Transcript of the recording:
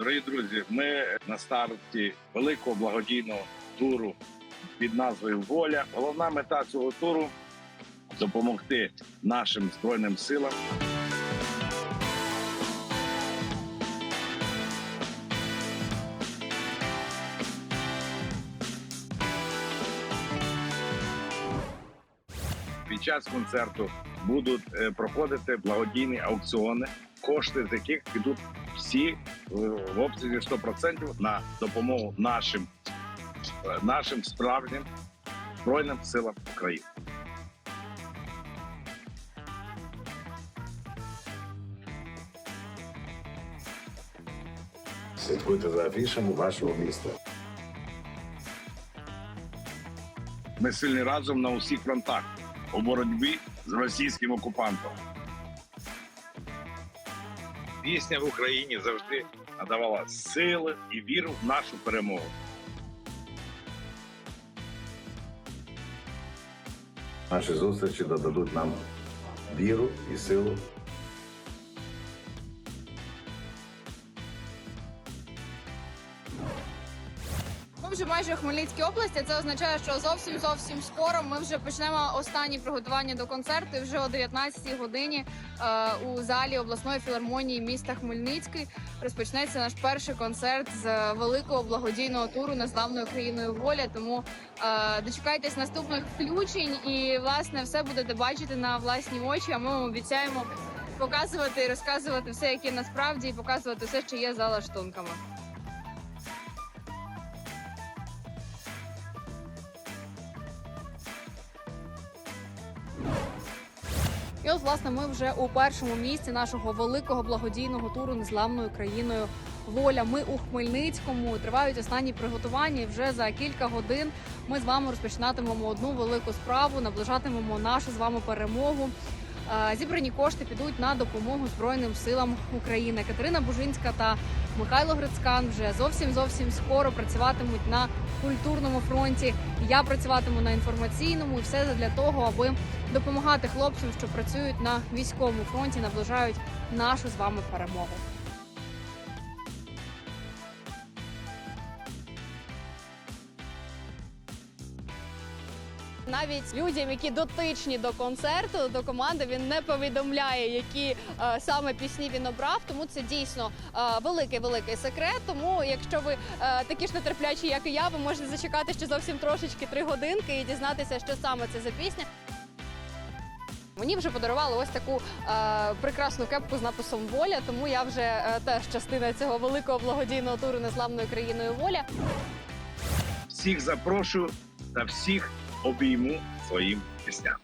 Дорогі друзі, ми на старті великого благодійного туру під назвою Воля. Головна мета цього туру допомогти нашим збройним силам. Під час концерту будуть е, проходити благодійні аукціони, кошти з яких підуть всі е, в обсязі 100% на допомогу нашим, е, нашим справжнім збройним силам України. Слідкуйте за афішами вашого міста. Ми сильні разом на усіх фронтах у боротьбі з російським окупантом. Пісня в Україні завжди надавала сили і віру в нашу перемогу. Наші зустрічі додадуть нам віру і силу. Вже майже у Хмельницькій області. Це означає, що зовсім зовсім скоро ми вже почнемо останні приготування до концерту. Вже о 19-й годині е, у залі обласної філармонії міста Хмельницький розпочнеться наш перший концерт з великого благодійного туру незламною країною воля. Тому е, дочекайтесь наступних включень і власне все будете бачити на власні очі. А ми вам обіцяємо показувати і розказувати все, яке насправді, і показувати все, що є за лаштунками. І от, власне, ми вже у першому місці нашого великого благодійного туру незламною країною Воля. Ми у Хмельницькому тривають останні приготування. І вже за кілька годин ми з вами розпочинатимемо одну велику справу, наближатимемо нашу з вами перемогу. Зібрані кошти підуть на допомогу Збройним силам України. Катерина Бужинська та Михайло Грицькан вже зовсім зовсім скоро працюватимуть на культурному фронті. Я працюватиму на інформаційному, і все для того, аби допомагати хлопцям, що працюють на військовому фронті, наближають нашу з вами перемогу. Навіть людям, які дотичні до концерту, до команди, він не повідомляє, які е, саме пісні він обрав. Тому це дійсно е, великий великий секрет. Тому, якщо ви е, такі ж нетерплячі, як і я, ви можете зачекати ще зовсім трошечки три годинки і дізнатися, що саме це за пісня. Мені вже подарували ось таку е, прекрасну кепку з написом Воля, тому я вже е, теж частина цього великого благодійного туру незламною країною Воля. Всіх запрошую та всіх обійму своїм пісням.